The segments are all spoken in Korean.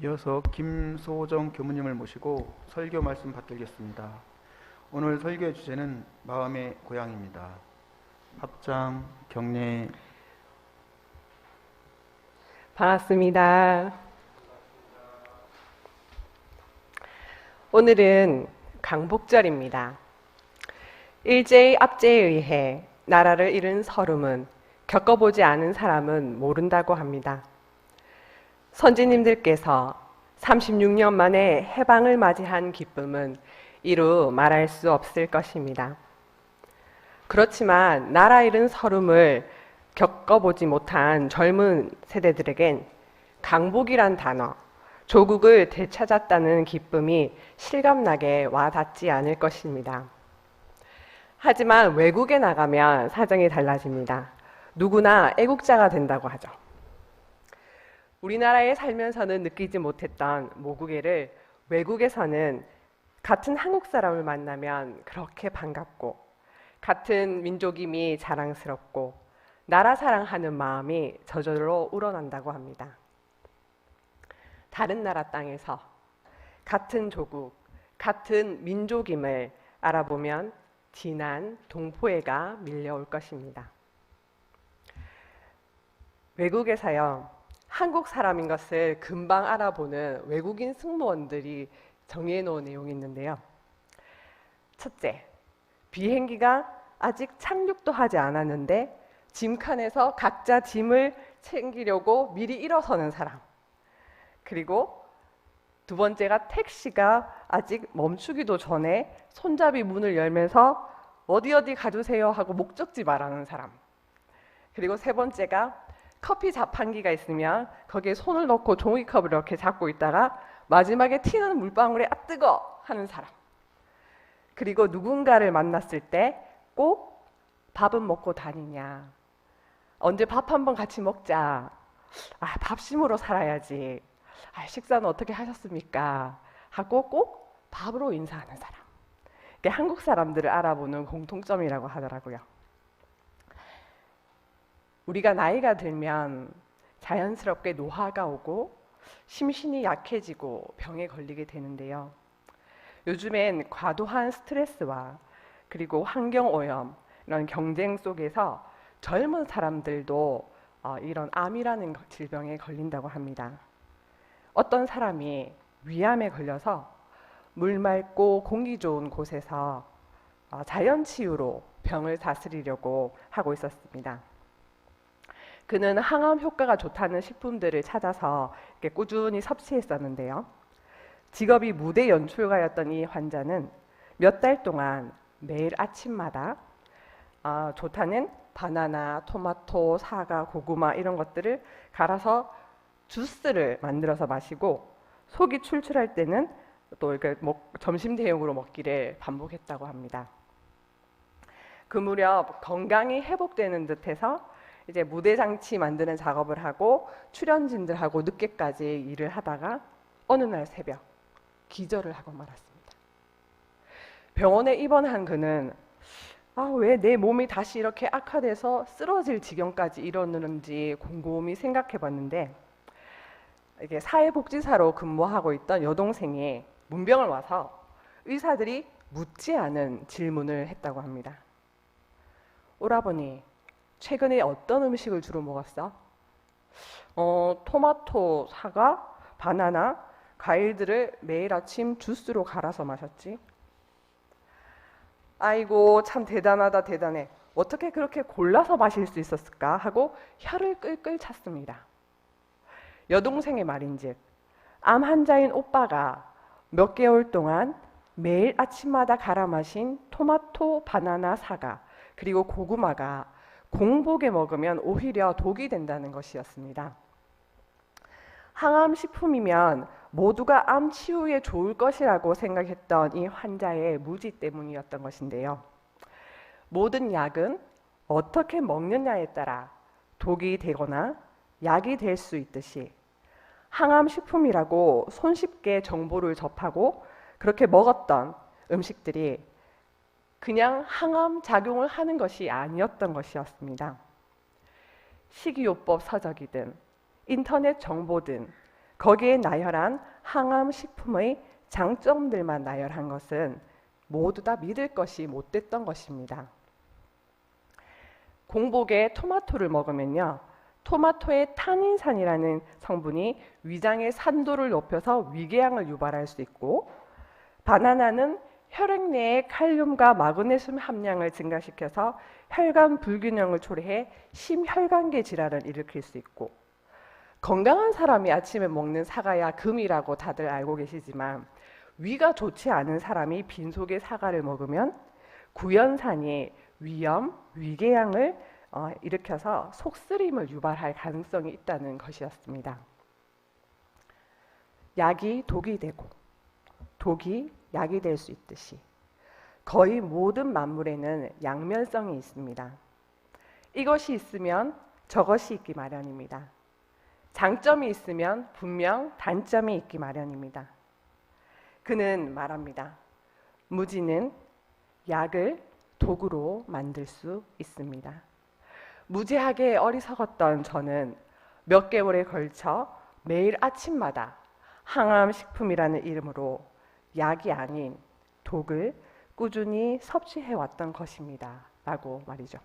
이어서 김소정 교무님을 모시고 설교 말씀 받들겠습니다. 오늘 설교의 주제는 마음의 고향입니다. 합장 경례 반갑습니다. 오늘은 강복절입니다. 일제의 압제에 의해 나라를 잃은 서름은 겪어보지 않은 사람은 모른다고 합니다. 선지님들께서 36년 만에 해방을 맞이한 기쁨은 이루 말할 수 없을 것입니다. 그렇지만 나라 잃은 서름을 겪어보지 못한 젊은 세대들에겐 강복이란 단어, 조국을 되찾았다는 기쁨이 실감나게 와 닿지 않을 것입니다. 하지만 외국에 나가면 사정이 달라집니다. 누구나 애국자가 된다고 하죠. 우리나라에 살면서는 느끼지 못했던 모국애를 외국에서는 같은 한국 사람을 만나면 그렇게 반갑고 같은 민족임이 자랑스럽고 나라 사랑하는 마음이 저절로 우러난다고 합니다. 다른 나라 땅에서 같은 조국, 같은 민족임을 알아보면 진한 동포애가 밀려올 것입니다. 외국에서요, 한국 사람인 것을 금방 알아보는 외국인 승무원들이 정리해 놓은 내용이 있는데요. 첫째, 비행기가 아직 착륙도 하지 않았는데 짐칸에서 각자 짐을 챙기려고 미리 일어서는 사람. 그리고 두 번째가 택시가 아직 멈추기도 전에 손잡이 문을 열면서 어디 어디 가주세요 하고 목적지 말하는 사람. 그리고 세 번째가 커피 자판기가 있으면 거기에 손을 넣고 종이컵을 이렇게 잡고 있다가 마지막에 튀는 물방울에 아 뜨거 하는 사람. 그리고 누군가를 만났을 때 꼭 밥은 먹고 다니냐. 언제 밥 한번 같이 먹자. 아, 밥심으로 살아야지. 아, 식사는 어떻게 하셨습니까? 하고 꼭 밥으로 인사하는 사람. 이게 한국 사람들을 알아보는 공통점이라고 하더라고요. 우리가 나이가 들면 자연스럽게 노화가 오고 심신이 약해지고 병에 걸리게 되는데요. 요즘엔 과도한 스트레스와 그리고 환경 오염 이런 경쟁 속에서 젊은 사람들도 어, 이런 암이라는 질병에 걸린다고 합니다. 어떤 사람이 위암에 걸려서 물 맑고 공기 좋은 곳에서 어, 자연 치유로 병을 다스리려고 하고 있었습니다. 그는 항암 효과가 좋다는 식품들을 찾아서 꾸준히 섭취했었는데요. 직업이 무대 연출가였던 이 환자는 몇 달 동안 매일 아침마다 아, 좋다는 바나나, 토마토, 사과, 고구마 이런 것들을 갈아서 주스를 만들어서 마시고 속이 출출할 때는 또 이렇게 먹, 점심 대용으로 먹기를 반복했다고 합니다. 그 무렵 건강이 회복되는 듯해서 이제 무대 장치 만드는 작업을 하고 출연진들하고 늦게까지 일을 하다가 어느 날 새벽 기절을 하고 말았습니다. 병원에 입원한 그는 아, 왜 내 몸이 다시 이렇게 악화돼서 쓰러질 지경까지 이르는지 곰곰이 생각해 봤는데 이게 사회복지사로 근무하고 있던 여동생이 문병을 와서 의사들이 묻지 않은 질문을 했다고 합니다. 오라버니, 최근에 어떤 음식을 주로 먹었어? 어, 토마토, 사과, 바나나, 과일들을 매일 아침 주스로 갈아서 마셨지. 아이고, 참 대단하다, 대단해. 어떻게 그렇게 골라서 마실 수 있었을까? 하고 혀를 끌끌 찼습니다. 여동생의 말인즉, 암 환자인 오빠가 몇 개월 동안 매일 아침마다 갈아 마신 토마토, 바나나, 사과, 그리고 고구마가 공복에 먹으면 오히려 독이 된다는 것이었습니다. 항암 식품이면 모두가 암 치유에 좋을 것이라고 생각했던 이 환자의 무지 때문이었던 것인데요. 모든 약은 어떻게 먹느냐에 따라 독이 되거나 약이 될 수 있듯이 항암 식품이라고 손쉽게 정보를 접하고 그렇게 먹었던 음식들이 그냥 항암 작용을 하는 것이 아니었던 것이었습니다. 식이요법 서적이든 인터넷 정보든 거기에 나열한 항암 식품의 장점들만 나열한 것은 모두 다 믿을 것이 못됐던 것입니다. 공복에 토마토를 먹으면요. 토마토의 타닌산이라는 성분이 위장의 산도를 높여서 위궤양을 유발할 수 있고 바나나는 혈액 내의 칼륨과 마그네슘 함량을 증가시켜서 혈관 불균형을 초래해 심혈관계 질환을 일으킬 수 있고 건강한 사람이 아침에 먹는 사과야 금이라고 다들 알고 계시지만 위가 좋지 않은 사람이 빈속에 사과를 먹으면 구연산이 위염, 위궤양을 어, 일으켜서 속쓰림을 유발할 가능성이 있다는 것이었습니다. 약이 독이 되고 독이 약이 될 수 있듯이 거의 모든 만물에는 양면성이 있습니다. 이것이 있으면 저것이 있기 마련입니다. 장점이 있으면 분명 단점이 있기 마련입니다. 그는 말합니다. 무지는 약을 독으로 만들 수 있습니다. 무지하게 어리석었던 저는 몇 개월에 걸쳐 매일 아침마다 항암 식품이라는 이름으로 약이 아닌 독을 꾸준히 섭취해 왔던 것입니다. 라고 말이죠.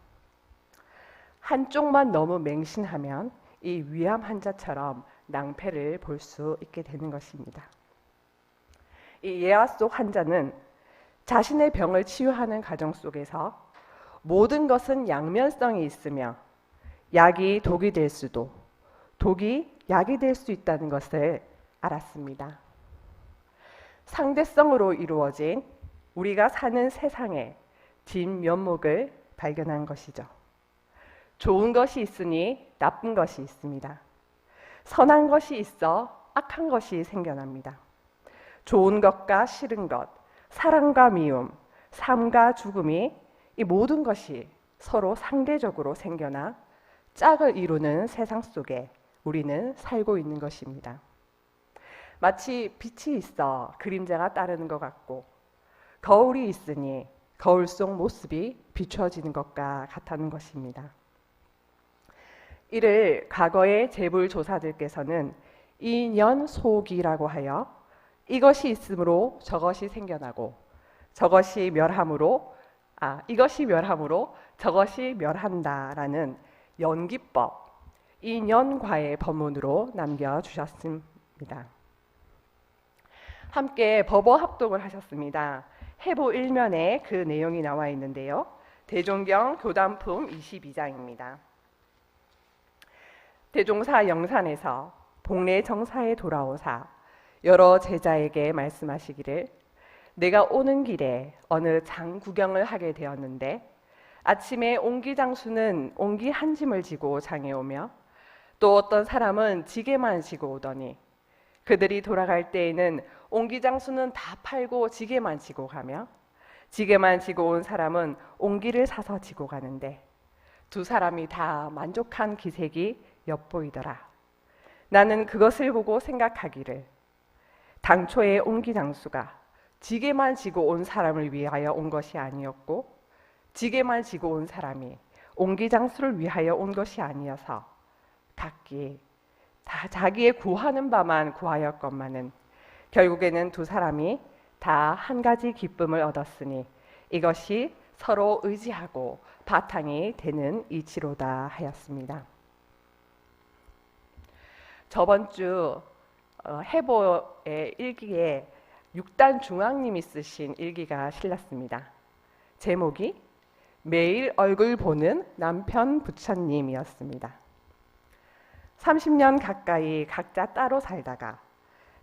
한쪽만 너무 맹신하면 이 위암 환자처럼 낭패를 볼 수 있게 되는 것입니다. 이 예화 속 환자는 자신의 병을 치유하는 과정 속에서 모든 것은 양면성이 있으며 약이 독이 될 수도 독이 약이 될 수 있다는 것을 알았습니다. 상대성으로 이루어진 우리가 사는 세상의 뒷면목을 발견한 것이죠. 좋은 것이 있으니 나쁜 것이 있습니다. 선한 것이 있어 악한 것이 생겨납니다. 좋은 것과 싫은 것, 사랑과 미움, 삶과 죽음이 이 모든 것이 서로 상대적으로 생겨나 짝을 이루는 세상 속에 우리는 살고 있는 것입니다. 마치 빛이 있어 그림자가 따르는 것 같고 거울이 있으니 거울 속 모습이 비춰지는 것과 같다는 것입니다. 이를 과거의 재벌 조사들께서는 인연소기라고 하여 이것이 있으므로 저것이 생겨나고 저것이 멸함으로 아 이것이 멸함으로 저것이 멸한다라는 연기법 인연과의 법문으로 남겨 주셨습니다. 함께 법어 합독을 하셨습니다. 해보 1면에 그 내용이 나와 있는데요. 대종경 교단품 22장입니다. 대종사 영산에서 복례 정사에 돌아오사 여러 제자에게 말씀하시기를 내가 오는 길에 어느 장 구경을 하게 되었는데 아침에 옹기 장수는 옹기 한 짐을 지고 장에 오며 또 어떤 사람은 지게만 지고 오더니 그들이 돌아갈 때에는 옹기 장수는 다 팔고 지게만 지고 가며 지게만 지고 온 사람은 옹기를 사서 지고 가는데 두 사람이 다 만족한 기색이 엿보이더라. 나는 그것을 보고 생각하기를 당초에 옹기 장수가 지게만 지고 온 사람을 위하여 온 것이 아니었고 지게만 지고 온 사람이 옹기 장수를 위하여 온 것이 아니어서 각기 다 자기의 구하는 바만 구하였건만은 결국에는 두 사람이 다 한 가지 기쁨을 얻었으니 이것이 서로 의지하고 바탕이 되는 이치로다 하였습니다. 저번 주 어, 해보의 일기에 육단 중앙님이 쓰신 일기가 실렸습니다. 제목이 매일 얼굴 보는 남편 부처님이었습니다. 30년 가까이 각자 따로 살다가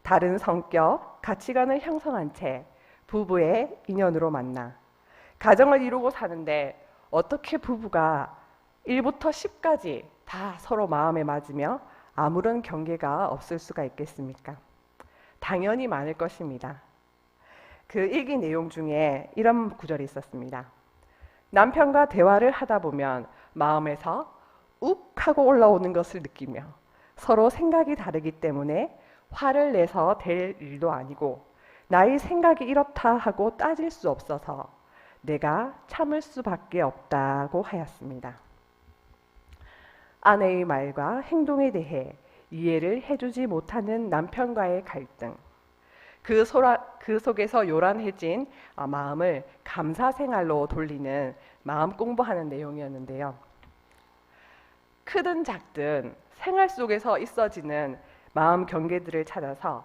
다른 성격, 가치관을 형성한 채 부부의 인연으로 만나 가정을 이루고 사는데 어떻게 부부가 1부터 10까지 다 서로 마음에 맞으며 아무런 경계가 없을 수가 있겠습니까? 당연히 많을 것입니다. 그 일기 내용 중에 이런 구절이 있었습니다. 남편과 대화를 하다 보면 마음에서 욱 하고 올라오는 것을 느끼며 서로 생각이 다르기 때문에 화를 내서 될 일도 아니고 나의 생각이 이렇다 하고 따질 수 없어서 내가 참을 수밖에 없다고 하였습니다. 아내의 말과 행동에 대해 이해를 해주지 못하는 남편과의 갈등, 그, 소라, 그 속에서 요란해진 아, 마음을 감사 생활로 돌리는 마음 공부하는 내용이었는데요. 크든 작든 생활 속에서 있어지는 마음 경계들을 찾아서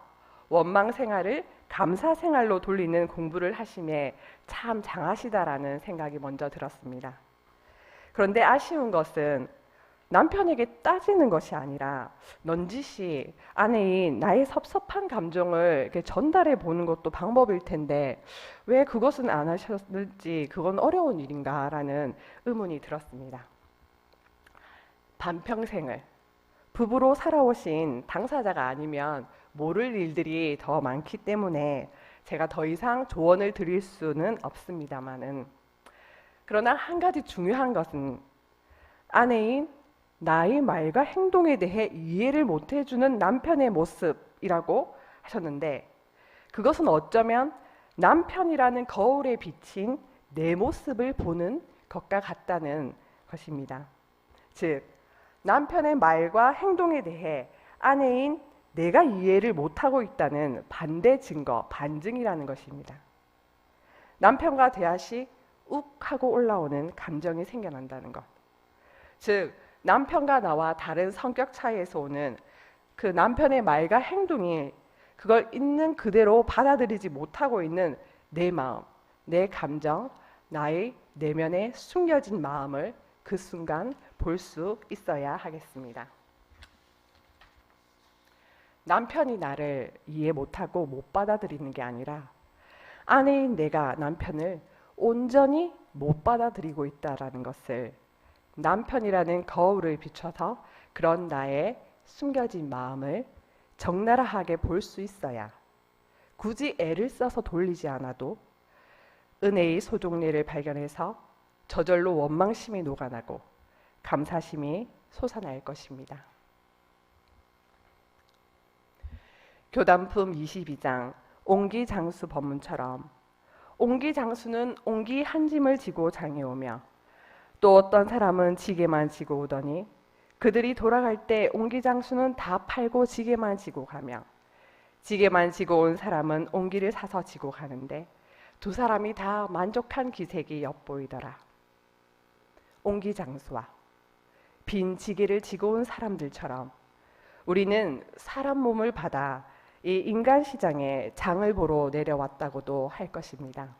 원망 생활을 감사 생활로 돌리는 공부를 하심에 참 장하시다라는 생각이 먼저 들었습니다. 그런데 아쉬운 것은 남편에게 따지는 것이 아니라 넌지시 아내인 나의 섭섭한 감정을 전달해 보는 것도 방법일 텐데 왜 그것은 안 하셨을지 그건 어려운 일인가라는 의문이 들었습니다. 반평생을 부부로 살아오신 당사자가 아니면 모를 일들이 더 많기 때문에 제가 더 이상 조언을 드릴 수는 없습니다만은 그러나 한 가지 중요한 것은 아내인 나의 말과 행동에 대해 이해를 못 해주는 남편의 모습이라고 하셨는데 그것은 어쩌면 남편이라는 거울에 비친 내 모습을 보는 것과 같다는 것입니다. 즉, 남편의 말과 행동에 대해 아내인 내가 이해를 못하고 있다는 반대 증거, 반증이라는 것입니다. 남편과 대화 시 욱 하고 올라오는 감정이 생겨난다는 것. 즉, 남편과 나와 다른 성격 차이에서 오는 그 남편의 말과 행동이 그걸 있는 그대로 받아들이지 못하고 있는 내 마음, 내 감정, 나의 내면에 숨겨진 마음을 그 순간 볼 수 있어야 하겠습니다. 남편이 나를 이해 못하고 못 받아들이는 게 아니라 아내인 내가 남편을 온전히 못 받아들이고 있다라는 것을 남편이라는 거울을 비춰서 그런 나의 숨겨진 마음을 적나라하게 볼 수 있어야 굳이 애를 써서 돌리지 않아도 은혜의 소종례를 발견해서 저절로 원망심이 녹아나고 감사심이 솟아날 것입니다. 교단품 22장 옹기 장수 법문처럼 옹기 장수는 옹기 한 짐을 지고 장에 오며 또 어떤 사람은 지게만 지고 오더니 그들이 돌아갈 때 옹기 장수는 다 팔고 지게만 지고 가며 지게만 지고 온 사람은 옹기를 사서 지고 가는데 두 사람이 다 만족한 기색이 엿보이더라. 옹기 장수와 빈 지게를 지고 온 사람들처럼 우리는 사람 몸을 받아 이 인간 시장에 장을 보러 내려왔다고도 할 것입니다.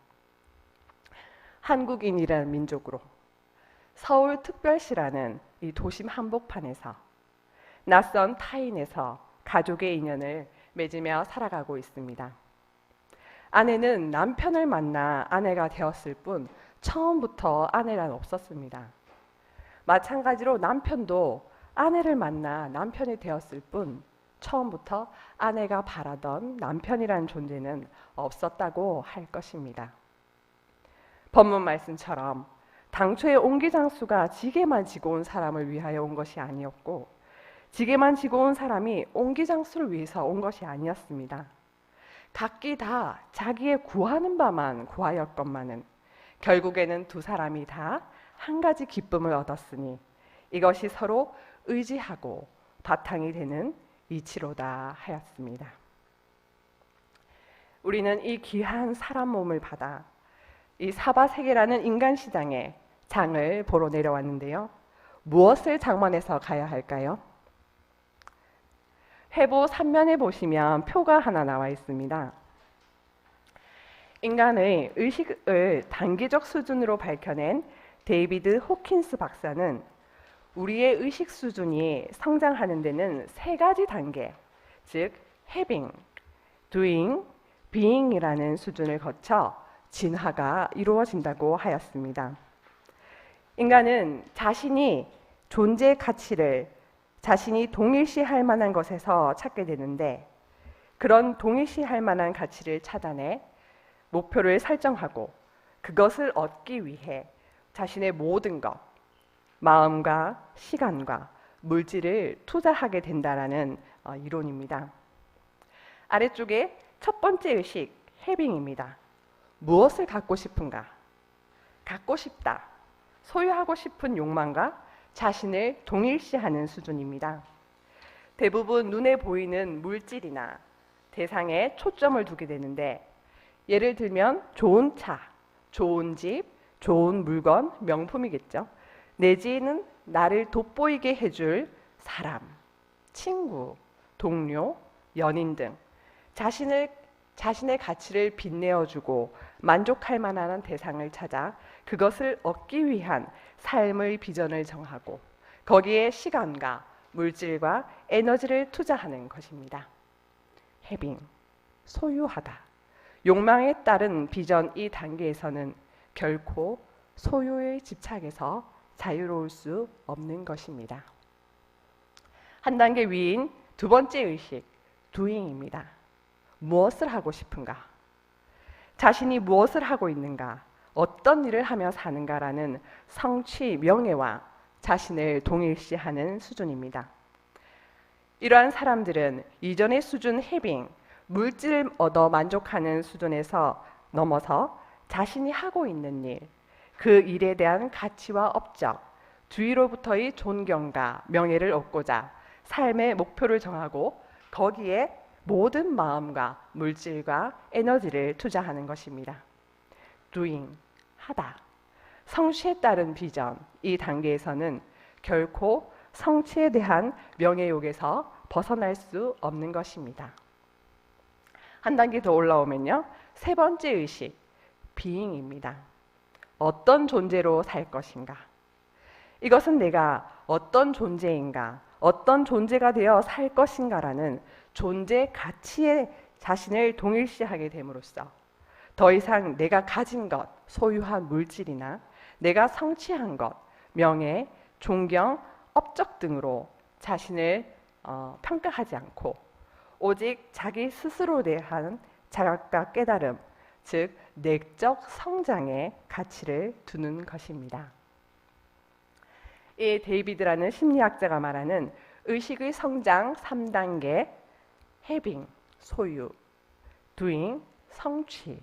한국인이라는 민족으로 서울 특별시라는 이 도심 한복판에서 낯선 타인에서 가족의 인연을 맺으며 살아가고 있습니다. 아내는 남편을 만나 아내가 되었을 뿐 처음부터 아내란 없었습니다. 마찬가지로 남편도 아내를 만나 남편이 되었을 뿐 처음부터 아내가 바라던 남편이라는 존재는 없었다고 할 것입니다. 본문 말씀처럼 당초에 옹기장수가 지게만 지고 온 사람을 위하여 온 것이 아니었고 지게만 지고 온 사람이 옹기장수를 위해서 온 것이 아니었습니다. 각기 다 자기의 구하는 바만 구하였건만은 결국에는 두 사람이 다 한 가지 기쁨을 얻었으니 이것이 서로 의지하고 바탕이 되는 이치로다 하였습니다. 우리는 이 귀한 사람 몸을 받아 이 사바 세계라는 인간 시장에 장을 보러 내려왔는데요. 무엇을 장만해서 가야 할까요? 회보 3면에 보시면 표가 하나 나와 있습니다. 인간의 의식을 단계적 수준으로 밝혀낸 데이비드 호킨스 박사는 우리의 의식 수준이 성장하는 데는 세 가지 단계, 즉 having, doing, being이라는 수준을 거쳐 진화가 이루어진다고 하였습니다. 인간은 자신이 존재 가치를 자신이 동일시할 만한 것에서 찾게 되는데 그런 동일시할 만한 가치를 찾아내 목표를 설정하고 그것을 얻기 위해 자신의 모든 것, 마음과 시간과 물질을 투자하게 된다라는 어, 이론입니다. 아래쪽에 첫 번째 의식, 해빙입니다. 무엇을 갖고 싶은가? 갖고 싶다. 소유하고 싶은 욕망과 자신을 동일시하는 수준입니다. 대부분 눈에 보이는 물질이나 대상에 초점을 두게 되는데 예를 들면 좋은 차, 좋은 집, 좋은 물건, 명품이겠죠. 내지는 나를 돋보이게 해줄 사람, 친구, 동료, 연인 등 자신을 자신의 가치를 빛내어주고 만족할 만한 대상을 찾아 그것을 얻기 위한 삶의 비전을 정하고 거기에 시간과 물질과 에너지를 투자하는 것입니다. 해빙, 소유하다. 욕망에 따른 비전 이 단계에서는 결코 소유의 집착에서 자유로울 수 없는 것입니다. 한 단계 위인 두 번째 의식, doing입니다. 무엇을 하고 싶은가? 자신이 무엇을 하고 있는가? 어떤 일을 하며 사는가라는 성취, 명예와 자신을 동일시하는 수준입니다. 이러한 사람들은 이전의 수준 해빙, 물질을 얻어 만족하는 수준에서 넘어서 자신이 하고 있는 일, 그 일에 대한 가치와 업적, 주위로부터의 존경과 명예를 얻고자 삶의 목표를 정하고 거기에 모든 마음과 물질과 에너지를 투자하는 것입니다. doing, 하다. 성취에 따른 비전, 이 단계에서는 결코 성취에 대한 명예욕에서 벗어날 수 없는 것입니다. 한 단계 더 올라오면요. 세 번째 의식, being입니다. 어떤 존재로 살 것인가? 이것은 내가 어떤 존재인가, 어떤 존재가 되어 살 것인가라는 존재 가치에 자신을 동일시하게 됨으로써 더 이상 내가 가진 것, 소유한 물질이나 내가 성취한 것, 명예, 존경, 업적 등으로 자신을 어, 평가하지 않고 오직 자기 스스로에 대한 자각과 깨달음, 즉 내적 성장에 가치를 두는 것입니다. 이 데이비드라는 심리학자가 말하는 의식의 성장 3단계 having 소유, doing 성취,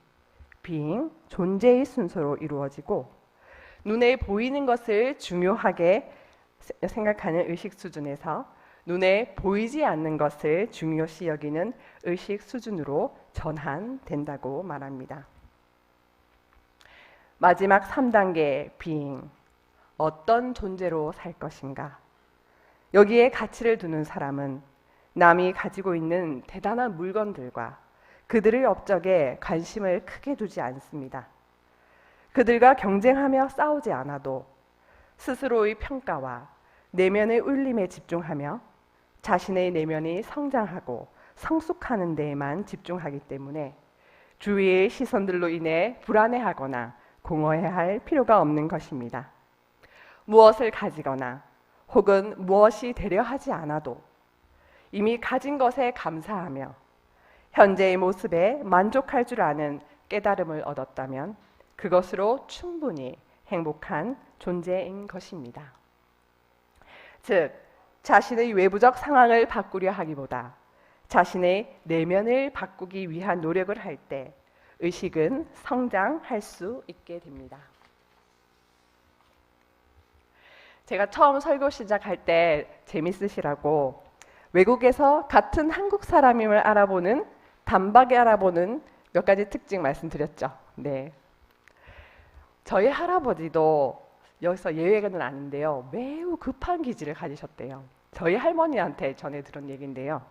being 존재의 순서로 이루어지고 눈에 보이는 것을 중요하게 세- 생각하는 의식 수준에서 눈에 보이지 않는 것을 중요시 여기는 의식 수준으로 전환된다고 말합니다. 마지막 3단계 being 어떤 존재로 살 것인가? 여기에 가치를 두는 사람은 남이 가지고 있는 대단한 물건들과 그들의 업적에 관심을 크게 두지 않습니다. 그들과 경쟁하며 싸우지 않아도 스스로의 평가와 내면의 울림에 집중하며 자신의 내면이 성장하고 성숙하는 데에만 집중하기 때문에 주위의 시선들로 인해 불안해하거나 공허해할 필요가 없는 것입니다. 무엇을 가지거나 혹은 무엇이 되려 하지 않아도 이미 가진 것에 감사하며 현재의 모습에 만족할 줄 아는 깨달음을 얻었다면 그것으로 충분히 행복한 존재인 것입니다. 즉, 자신의 외부적 상황을 바꾸려 하기보다 자신의 내면을 바꾸기 위한 노력을 할 때 의식은 성장할 수 있게 됩니다. 제가 처음 설교 시작할 때 재밌으시라고 외국에서 같은 한국 사람임을 알아보는 단박에 알아보는 몇 가지 특징 말씀드렸죠. 네. 저희 할아버지도 여기서 예외는 아닌데요. 매우 급한 기질을 가지셨대요. 저희 할머니한테 전해 들은 얘기인데요.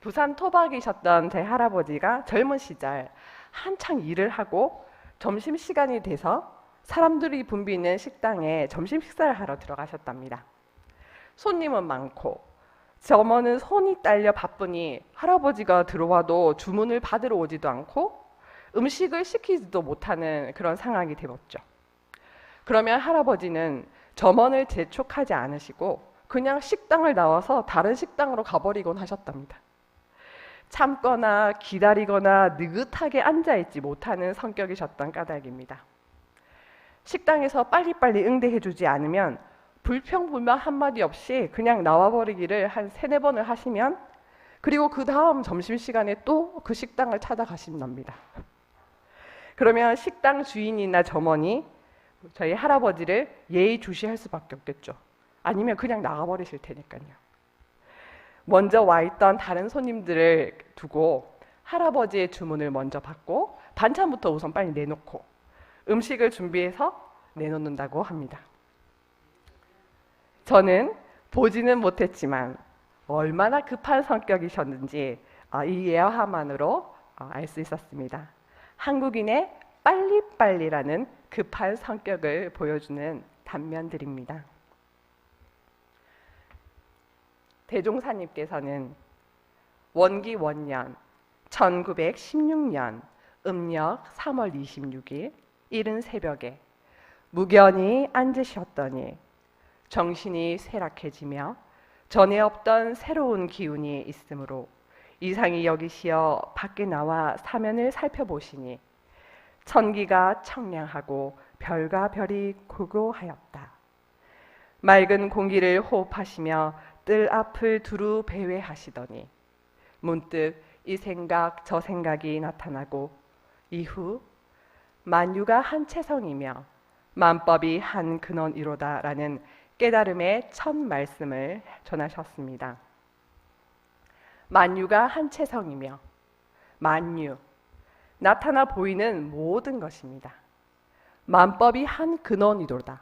부산 토박이셨던 제 할아버지가 젊은 시절 한창 일을 하고 점심 시간이 돼서 사람들이 붐비는 식당에 점심 식사를 하러 들어가셨답니다. 손님은 많고 점원은 손이 딸려 바쁘니 할아버지가 들어와도 주문을 받으러 오지도 않고 음식을 시키지도 못하는 그런 상황이 되었죠. 그러면 할아버지는 점원을 재촉하지 않으시고 그냥 식당을 나와서 다른 식당으로 가버리곤 하셨답니다. 참거나 기다리거나 느긋하게 앉아있지 못하는 성격이셨던 까닭입니다. 식당에서 빨리빨리 응대해주지 않으면 불평불만 한마디 없이 그냥 나와버리기를 한 세네 번을 하시면 그리고 그 다음 점심시간에 또 그 식당을 찾아가신답니다. 그러면 식당 주인이나 점원이 저희 할아버지를 예의주시할 수밖에 없겠죠. 아니면 그냥 나가버리실 테니까요. 먼저 와 있던 다른 손님들을 두고 할아버지의 주문을 먼저 받고 반찬부터 우선 빨리 내놓고 음식을 준비해서 내놓는다고 합니다. 저는 보지는 못했지만 얼마나 급한 성격이셨는지 어, 이 예화만으로 어, 알수 있었습니다. 한국인의 빨리빨리라는 급한 성격을 보여주는 단면들입니다. 대종사님께서는 원기 원년 1916년 음력 3월 26일 이른 새벽에 무견히 앉으셨더니 정신이 쇠락해지며 전에 없던 새로운 기운이 있으므로 이상히 여기시어 밖에 나와 사면을 살펴보시니 천기가 청량하고 별과 별이 고고하였다. 맑은 공기를 호흡하시며 뜰 앞을 두루 배회하시더니 문득 이 생각 저 생각이 나타나고 이후 만유가 한 체성이며 만법이 한 근원이로다라는 깨달음의 첫 말씀을 전하셨습니다. 만유가 한 체성이며 만유 나타나 보이는 모든 것입니다. 만법이 한 근원이로다.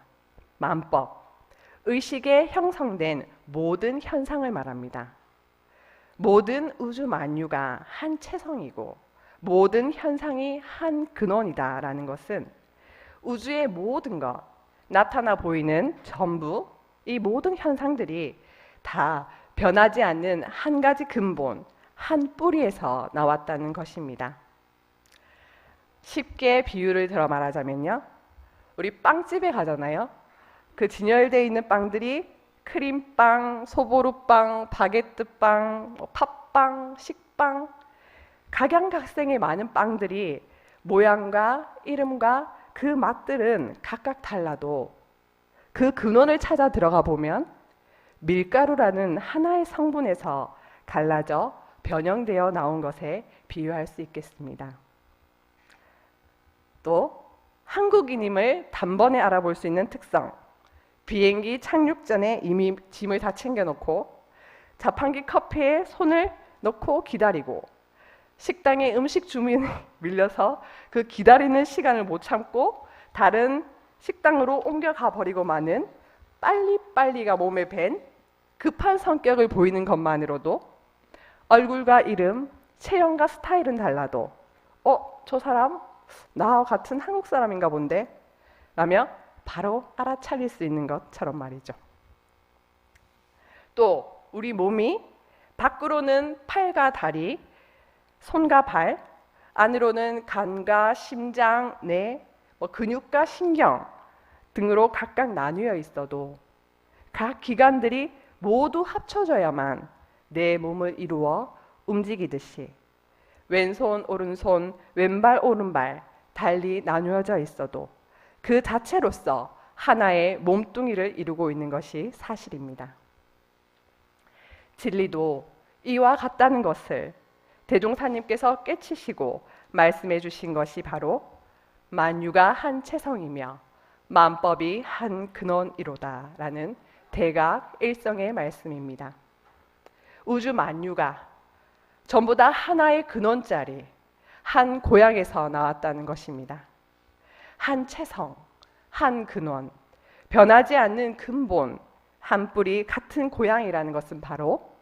만법 의식에 형성된 모든 현상을 말합니다. 모든 우주 만유가 한 체성이고 모든 현상이 한 근원이다라는 것은 우주의 모든 것 나타나 보이는 전부 이 모든 현상들이 다 변하지 않는 한 가지 근본, 한 뿌리에서 나왔다는 것입니다. 쉽게 비유를 들어 말하자면요. 우리 빵집에 가잖아요. 그 진열되어 있는 빵들이 크림빵, 소보루빵, 바게트빵, 뭐 팥빵, 식빵, 각양각색의 많은 빵들이 모양과 이름과 그 맛들은 각각 달라도 그 근원을 찾아 들어가 보면 밀가루라는 하나의 성분에서 갈라져 변형되어 나온 것에 비유할 수 있겠습니다. 또 한국인임을 단번에 알아볼 수 있는 특성. 비행기 착륙 전에 이미 짐을 다 챙겨놓고 자판기 커피에 손을 넣고 기다리고 식당에 음식 주문이 밀려서 그 기다리는 시간을 못 참고 다른 식당으로 옮겨가 버리고 마는 빨리빨리가 몸에 밴 급한 성격을 보이는 것만으로도 얼굴과 이름, 체형과 스타일은 달라도 어, 저 사람? 나와 같은 한국 사람인가 본데? 라며 바로 알아차릴 수 있는 것처럼 말이죠. 또 우리 몸이 밖으로는 팔과 다리, 손과 발, 안으로는 간과 심장, 뇌, 뭐 근육과 신경 등으로 각각 나뉘어 있어도 각 기관들이 모두 합쳐져야만 내 몸을 이루어 움직이듯이 왼손, 오른손, 왼발, 오른발 달리 나누어져 있어도 그 자체로서 하나의 몸뚱이를 이루고 있는 것이 사실입니다. 진리도 이와 같다는 것을 대종사님께서 깨치시고 말씀해 주신 것이 바로 만유가 한 체성이며 만법이 한 근원이로다라는 대각 일성의 말씀입니다. 우주 만유가 전부 다 하나의 근원짜리 한 고향에서 나왔다는 것입니다. 한 체성, 한 근원, 변하지 않는 근본, 한 뿌리 같은 고향이라는 것은 바로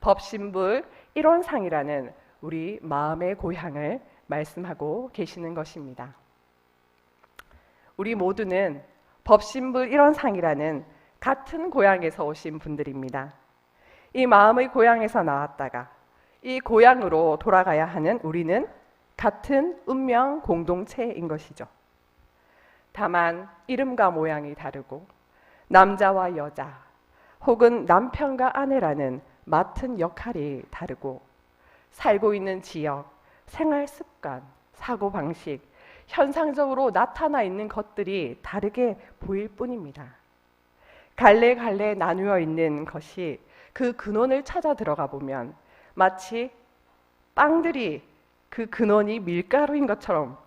법신불 일원상이라는 우리 마음의 고향을 말씀하고 계시는 것입니다. 우리 모두는 법신불 일원상이라는 같은 고향에서 오신 분들입니다. 이 마음의 고향에서 나왔다가 이 고향으로 돌아가야 하는 우리는 같은 운명 공동체인 것이죠. 다만 이름과 모양이 다르고 남자와 여자 혹은 남편과 아내라는 맡은 역할이 다르고 살고 있는 지역, 생활 습관, 사고 방식, 현상적으로 나타나 있는 것들이 다르게 보일 뿐입니다. 갈래갈래 나누어 있는 것이 그 근원을 찾아 들어가 보면 마치 빵들이 그 근원이 밀가루인 것처럼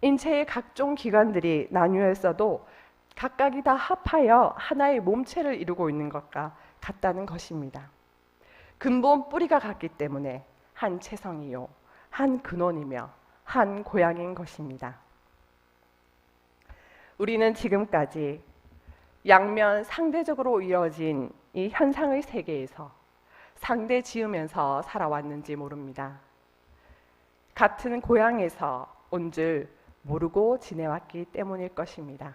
인체의 각종 기관들이 나뉘어 있어도 각각이 다 합하여 하나의 몸체를 이루고 있는 것과 같다는 것입니다. 근본 뿌리가 같기 때문에 한 체성이요, 한 근원이며 한 고향인 것입니다. 우리는 지금까지 양면 상대적으로 이어진 이 현상의 세계에서 상대 지으면서 살아왔는지 모릅니다. 같은 고향에서 온 줄 모르고 지내왔기 때문일 것입니다.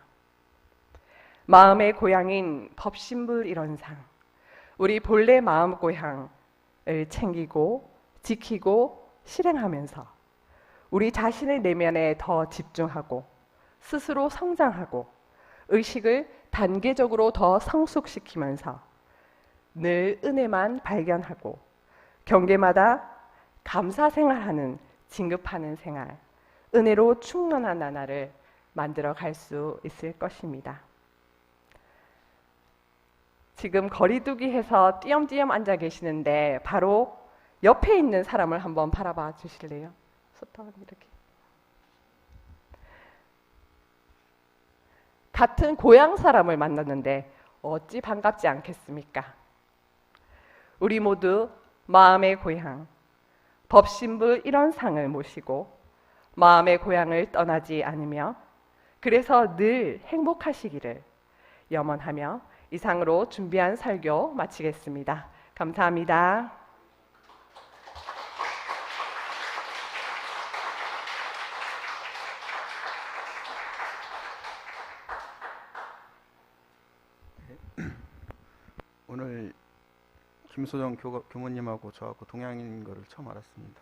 마음의 고향인 법신불 일원상, 우리 본래 마음 고향을 챙기고 지키고 실행하면서 우리 자신의 내면에 더 집중하고 스스로 성장하고 의식을 단계적으로 더 성숙시키면서 늘 은혜만 발견하고 경계마다 감사 생활하는 진급하는 생활, 은혜로 충만한 나날을 만들어 갈 수 있을 것입니다. 지금 거리두기 해서 띄엄띄엄 앉아 계시는데 바로 옆에 있는 사람을 한번 바라봐 주실래요? 소통 이렇게. 같은 고향 사람을 만났는데 어찌 반갑지 않겠습니까? 우리 모두 마음의 고향, 법신부 일원상을 모시고 마음의 고향을 떠나지 않으며 그래서 늘 행복하시기를 염원하며 이상으로 준비한 설교 마치겠습니다. 감사합니다. 오늘 김소정 교, 교무님하고 저하고 동양인 거를 처음 알았습니다.